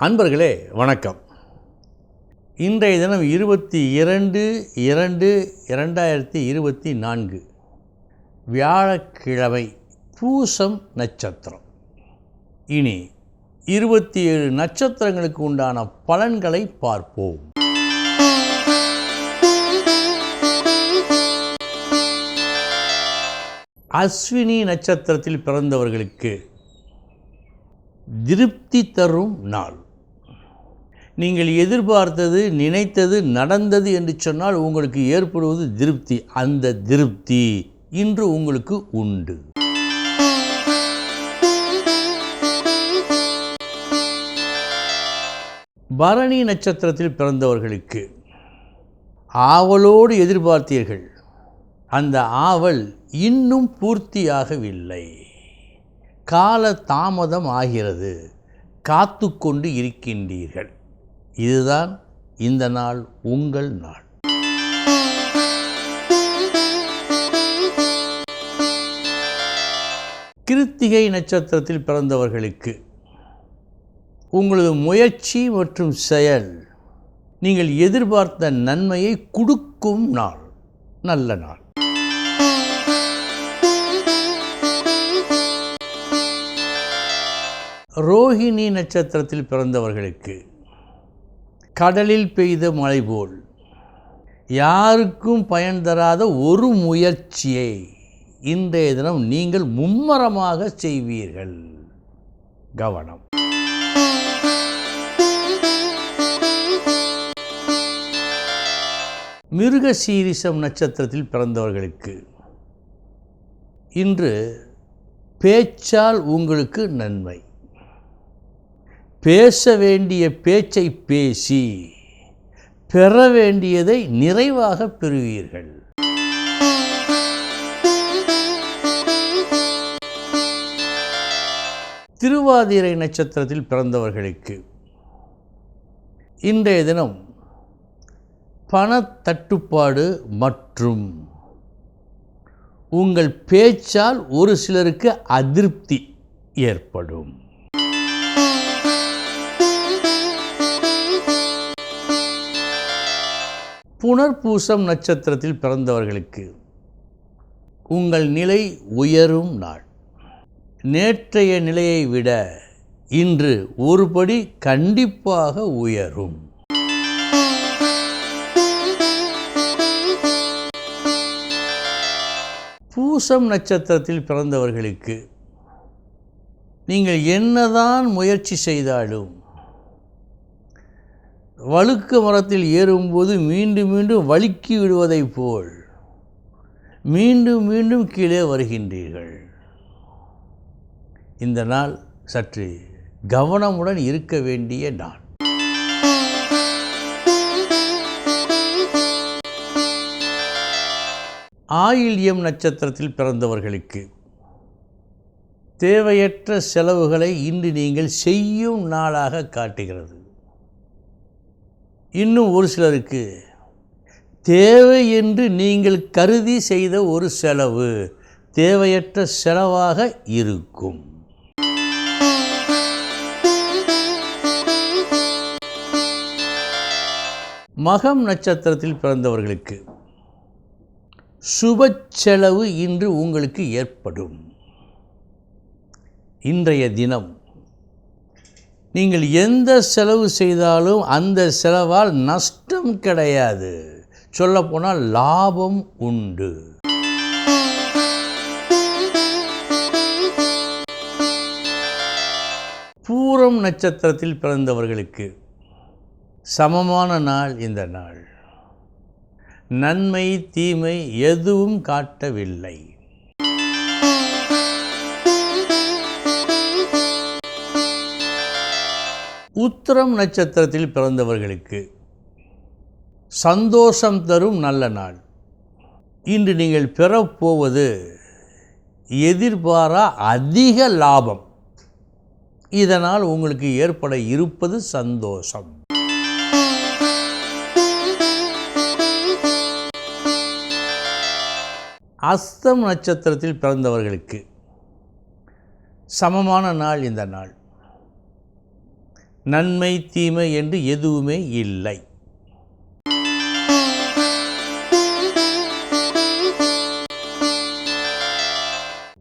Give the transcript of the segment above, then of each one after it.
அன்பர்களே வணக்கம். இன்றைய தினம் இருபத்தி இரண்டு இரண்டு இரண்டாயிரத்தி இருபத்தி நான்கு. வியாழக்கிழமை பூசம் நட்சத்திரம். இனி இருபத்தி ஏழு நட்சத்திரங்களுக்கு உண்டான பலன்களை பார்ப்போம். அஸ்வினி நட்சத்திரத்தில் பிறந்தவர்களுக்கு திருப்தி தரும் நாள். நீங்கள் எதிர்பார்த்தது நினைத்தது நடந்தது என்று சொன்னால் உங்களுக்கு ஏற்படுவது திருப்தி. அந்த திருப்தி இன்று உங்களுக்கு உண்டு. பரணி நட்சத்திரத்தில் பிறந்தவர்களுக்கு ஆவலோடு எதிர்பார்த்தீர்கள். அந்த ஆவல் இன்னும் பூர்த்தியாகவில்லை. கால தாமதம் ஆகிறது. காத்து கொண்டு இருக்கின்றீர்கள். இதுதான் இந்த நாள் உங்கள் நாள். கிருத்திகை நட்சத்திரத்தில் பிறந்தவர்களுக்கு உங்களது முயற்சி மற்றும் செயல் நீங்கள் எதிர்பார்த்த நன்மையை கொடுக்கும் நாள் நல்ல நாள். ரோஹிணி நட்சத்திரத்தில் பிறந்தவர்களுக்கு கடலில் பெய்த மழை போல். யாருக்கும் பயன் தராத ஒரு முயற்சியை இன்றைய தினம் நீங்கள் மும்மரமாக செய்வீர்கள். கவனம். மிருக சீரிசம் நட்சத்திரத்தில் பிறந்தவர்களுக்கு இன்று பேச்சால் உங்களுக்கு நன்மை. பேச வேண்டிய பேச்சை பேசி பெற வேண்டியதை நிறைவாக பெறுவீர்கள். திருவாதிரை நட்சத்திரத்தில் பிறந்தவர்களுக்கு இன்றைய தினம் பணத்தட்டுப்பாடு மற்றும் உங்கள் பேச்சால் ஒரு சிலருக்கு அதிருப்தி ஏற்படும். புனர்பூசம் நட்சத்திரத்தில் பிறந்தவர்களுக்கு உங்கள் நிலை உயரும் நாள். நேற்றைய நிலையை விட இன்று ஒருபடி கண்டிப்பாக உயரும். பூசம் நட்சத்திரத்தில் பிறந்தவர்களுக்கு நீங்கள் என்னதான் முயற்சி செய்தாலும் வழுக்கு மரத்தில் ஏறும்போது மீண்டும் மீண்டும் வழுக்கி விடுவதைப் போல் மீண்டும் மீண்டும் கீழே வருகின்றீர்கள். இந்த நாள் சற்று கவனமுடன் இருக்க வேண்டிய நாள். ஆயில்யம் நட்சத்திரத்தில் பிறந்தவர்களுக்கு தேவையற்ற செலவுகளை இன்று நீங்கள் செய்யும் நாளாக காட்டுகிறது. இன்னும் ஒரு சிலருக்கு. தேவை என்று நீங்கள் கருதி செய்த ஒரு செலவு தேவையற்ற செலவாக இருக்கும். மகம் நட்சத்திரத்தில் பிறந்தவர்களுக்கு சுப செலவு இன்று உங்களுக்கு ஏற்படும். இன்றைய தினம் நீங்கள் எந்த செலவு செய்தாலும் அந்த செலவால் நஷ்டம் கிடையாது. சொல்லப்போனால் லாபம் உண்டு. பூரம் நட்சத்திரத்தில் பிறந்தவர்களுக்கு சமமான நாள் இந்த நாள். நன்மை தீமை எதுவும் காட்டவில்லை. உத்திரம் நட்சத்திரத்தில் பிறந்தவர்களுக்கு சந்தோஷம் தரும் நல்ல நாள். இன்று நீங்கள் பெறப்போவது எதிர்பாரா அதிக லாபம். இதனால் உங்களுக்கு ஏற்பட இருப்பது சந்தோஷம். அஸ்தம் நட்சத்திரத்தில் பிறந்தவர்களுக்கு சமமான நாள் இந்த நாள். நன்மை தீமை என்று எதுவுமே இல்லை.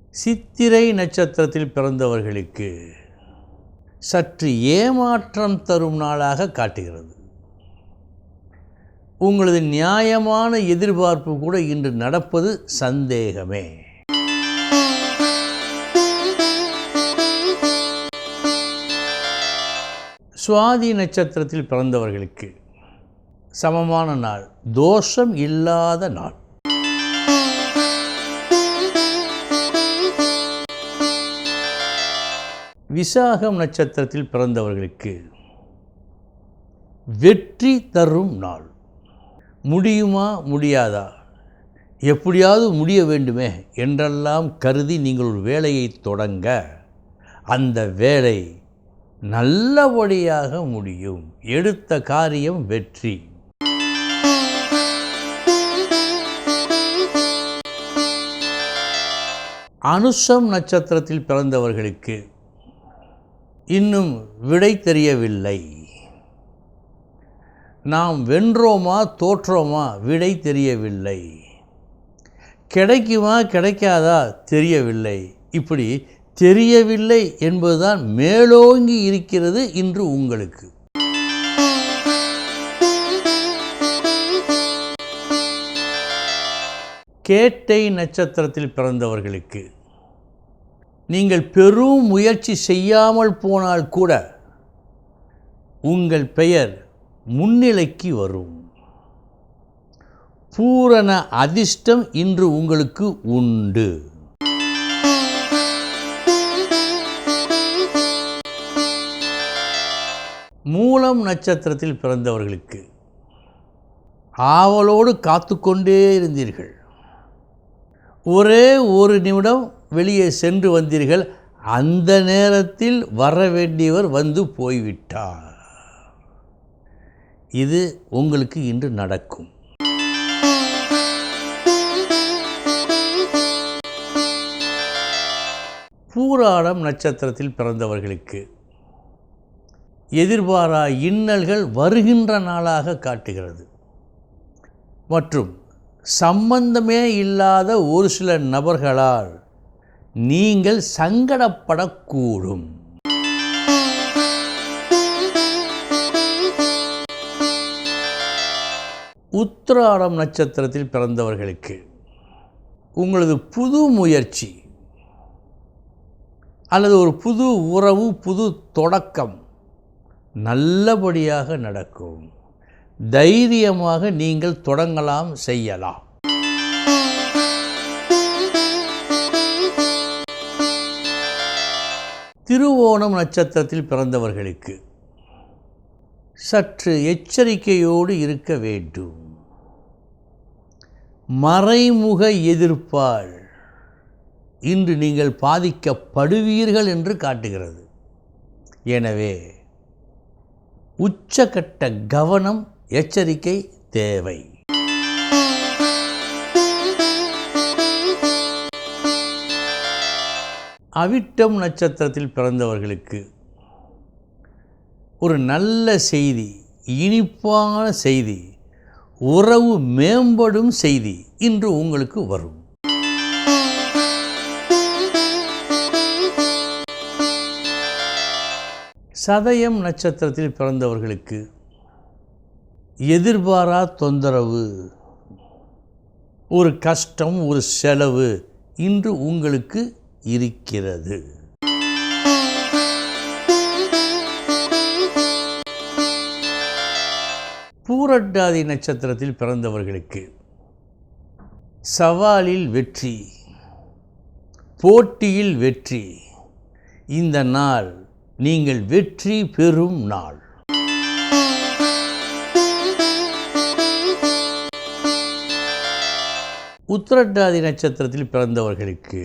சித்திரை நட்சத்திரத்தில் பிறந்தவர்களுக்கு சற்று ஏமாற்றம் தரும் நாளாக காட்டுகிறது. உங்களது நியாயமான எதிர்பார்ப்பு கூட இன்று நடப்பது சந்தேகமே. சுவாதி நட்சத்திரத்தில் பிறந்தவர்களுக்கு சமமான நாள். தோஷம் இல்லாத நாள். விசாகம் நட்சத்திரத்தில் பிறந்தவர்களுக்கு வெற்றி தரும் நாள். முடியுமா முடியாதா? எப்படியாவது முடிய வேண்டுமே என்றெல்லாம் கருதி நீங்கள் ஒரு வேலையை தொடங்க அந்த வேலை நல்லபடியாக முடியும். எடுத்த காரியம் வெற்றி. அனுஷம் நட்சத்திரத்தில் பிறந்தவர்களுக்கு இன்னும் விடை தெரியவில்லை. நாம் வென்றோமா தோற்றோமா விடை தெரியவில்லை. கிடைக்குமா கிடைக்காதா தெரியவில்லை. இப்படி தெரியவில்லை என்பதுதான் மேலோங்கி இருக்கிறது இன்று உங்களுக்கு. கேட்டை நட்சத்திரத்தில் பிறந்தவர்களுக்கு நீங்கள் பெரும் முயற்சி செய்யாமல் போனால் கூட உங்கள் பெயர் முன்னிலைக்கு வரும். பூரண அதிர்ஷ்டம் இன்று உங்களுக்கு உண்டு. மூலம் நட்சத்திரத்தில் பிறந்தவர்களுக்கு ஆவலோடு காத்து கொண்டே இருந்தீர்கள். ஒரே ஒரு நிமிடம் வெளியே சென்று வந்தீர்கள். அந்த நேரத்தில் வர வேண்டியவர் வந்து போய்விட்டார். இது உங்களுக்கு இன்று நடக்கும். பூராடம் நட்சத்திரத்தில் பிறந்தவர்களுக்கு எதிர்பாரா இன்னல்கள் வருகின்ற நாளாக காட்டுகிறது. மற்றும் சம்பந்தமே இல்லாத ஒரு சில நபர்களால் நீங்கள் சங்கடப்படக்கூடும். உத்திராடம் நட்சத்திரத்தில் பிறந்தவர்களுக்கு உங்களது புது முயற்சி அல்லது ஒரு புது உறவு புது தொடக்கம் நல்லபடியாக நடக்கும். தைரியமாக நீங்கள் தொடங்கலாம் செய்யலாம். திருவோணம் நட்சத்திரத்தில் பிறந்தவர்களுக்கு சற்று எச்சரிக்கையோடு இருக்க வேண்டும். மறைமுக எதிர்ப்பால் இன்று நீங்கள் பாதிக்கப்படுவீர்கள் என்று காட்டுகிறது. எனவே உச்சகட்ட கவனம் எச்சரிக்கை தேவை. அவிட்டம் நட்சத்திரத்தில் பிறந்தவர்களுக்கு ஒரு நல்ல செய்தி இனிப்பான செய்தி உறவு மேம்படும் செய்தி இன்று உங்களுக்கு வரும். சதயம் நட்சத்திரத்தில் பிறந்தவர்களுக்கு எதிர்பாரா தொந்தரவு ஒரு கஷ்டம் ஒரு செலவு இன்று உங்களுக்கு இருக்கிறது. பூரட்டாதி நட்சத்திரத்தில் பிறந்தவர்களுக்கு சவாலில் வெற்றி போட்டியில் வெற்றி. இந்த நாள் நீங்கள் வெற்றி பெறும் நாள். உத்திரட்டாதி நட்சத்திரத்தில் பிறந்தவர்களுக்கு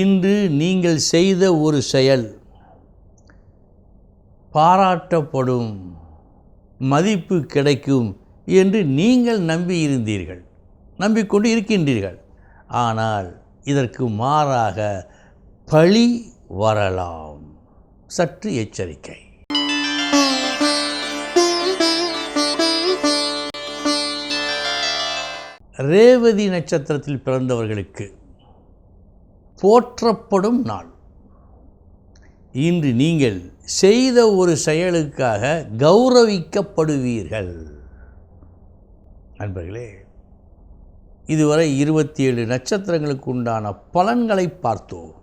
இன்று நீங்கள் செய்த ஒரு செயல் பாராட்டப்படும் மதிப்பு கிடைக்கும் என்று நீங்கள் நம்பியிருந்தீர்கள் நம்பிக்கொண்டு இருக்கின்றீர்கள். ஆனால் இதற்கு மாறாக பழி வரலாம். சற்று எச்சரிக்கை. ரேவதி நட்சத்திரத்தில் பிறந்தவர்களுக்கு போற்றப்படும் நாள். இன்று நீங்கள் செய்த ஒரு செயலுக்காக கௌரவிக்கப்படுவீர்கள். நண்பர்களே இதுவரை இருபத்தி ஏழு நட்சத்திரங்களுக்கு உண்டான பலன்களை பார்த்தோம்.